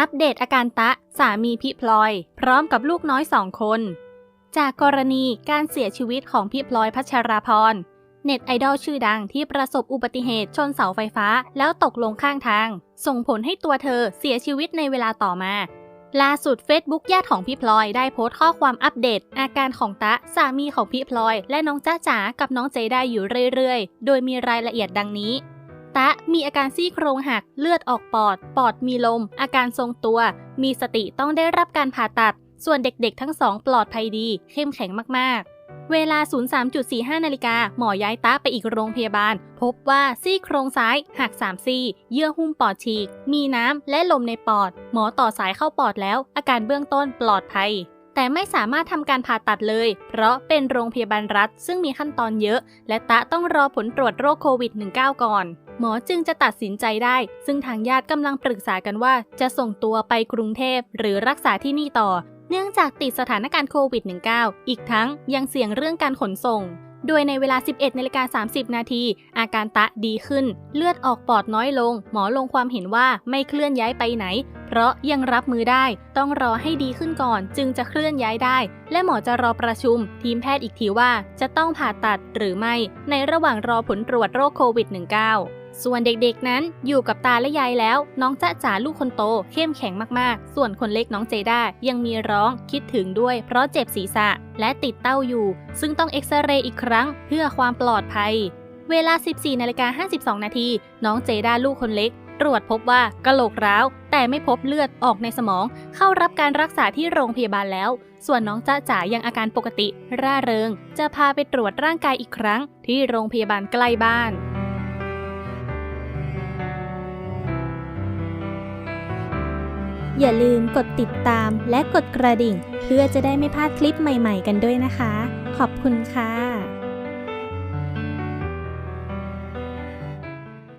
อัปเดตอาการตะสามีพี่พลอย พร้อมกับลูกน้อยสองคน จากกรณีการเสียชีวิตของพี่พลอยพัชราพรเน็ตไอดอลชื่อดังที่ประสบอุบัติเหตุชนเสาไฟฟ้าแล้วตกลงข้างทาง ส่งผลให้ตัวเธอเสียชีวิตในเวลาต่อมา ล่าสุด Facebook ญาติของพี่พลอยได้โพสต์ข้อความอัปเดต อาการของตะสามีของพี่พลอย และน้องจ้าจ๋ากับน้องเจได้อยู่เรื่อยๆ โดยมีรายละเอียดดังนี้ ตะมีอาการซี่โครงหัก เลือดออกปอด ปอดมีลม อาการทรงตัว มีสติต้องได้รับการผ่าตัด ส่วนเด็กๆ ทั้งสองปลอดภัยดี เข้มแข็งมากๆเวลา 03.45 นาฬิกา หมอย้ายตาไปอีกโรงพยาบาล พบว่าซี่โครงซ้ายหัก 3 ซี่ เยื่อหุ้มปอดฉีก มีน้ำและลมในปอด หมอต่อสายเข้าปอดแล้ว อาการเบื้องต้นปลอดภัย แต่ไม่สามารถทำการผ่าตัดเลย เพราะเป็นโรงพยาบาลรัฐ ซึ่งมีขั้นตอนเยอะ และตะต้องรอผลตรวจโรคโควิด -19 ก่อน หมอจึงจะตัดสินใจได้ ซึ่งทางญาติกำลังปรึกษากันว่า จะส่งตัวไปกรุงเทพหรือรักษาที่นี่ต่อ เนื่องจากติดสถานการณ์โควิด -19 อีกทั้งยังเสี่ยงเรื่องการขนส่งโดยในเวลา 11นาฬิกา30 นาที อาการตะดีขึ้น เลือดออกปอดน้อยลง หมอลงความเห็นว่าไม่เคลื่อนย้ายไปไหน เพราะยังรับมือได้ต้องรอให้ดีขึ้นก่อนจึงจะเคลื่อนย้ายได้ และหมอจะรอประชุม ทีมแพทย์อีกทีว่าจะต้องผ่าตัดหรือไม่ ในระหว่างรอผลตรวจโรคโควิด -19 ส่วนเด็กๆนั้นอยู่กับตาและยายแล้ว น้องจ๊ะจ๋าลูกคนโต เข้มแข็งมากๆ ส่วนคนเล็กน้องเจด้ายังมีร้องคิดถึงด้วย เพราะเจ็บศีรษะและติดเต้าอยู่ ซึ่งต้องเอ็กซเรย์อีกครั้งเพื่อความปลอดภัย เวลา 14นาฬิกา52 นาที น้องเจด้าลูกคนเล็ก ตรวจพบว่ากะโหลกร้าว แต่ไม่พบเลือดออกในสมอง เข้ารับการรักษาที่โรงพยาบาลแล้ว ส่วนน้องจ้าจ๋ายังอาการปกติ ร่าเริง จะพาไปตรวจร่างกายอีกครั้ง ที่โรงพยาบาลใกล้บ้านอย่าลืมกดติดตามและกดกระดิ่ง เพื่อจะได้ไม่พลาดคลิปใหม่ๆกันด้วยนะคะ ขอบคุณค่ะ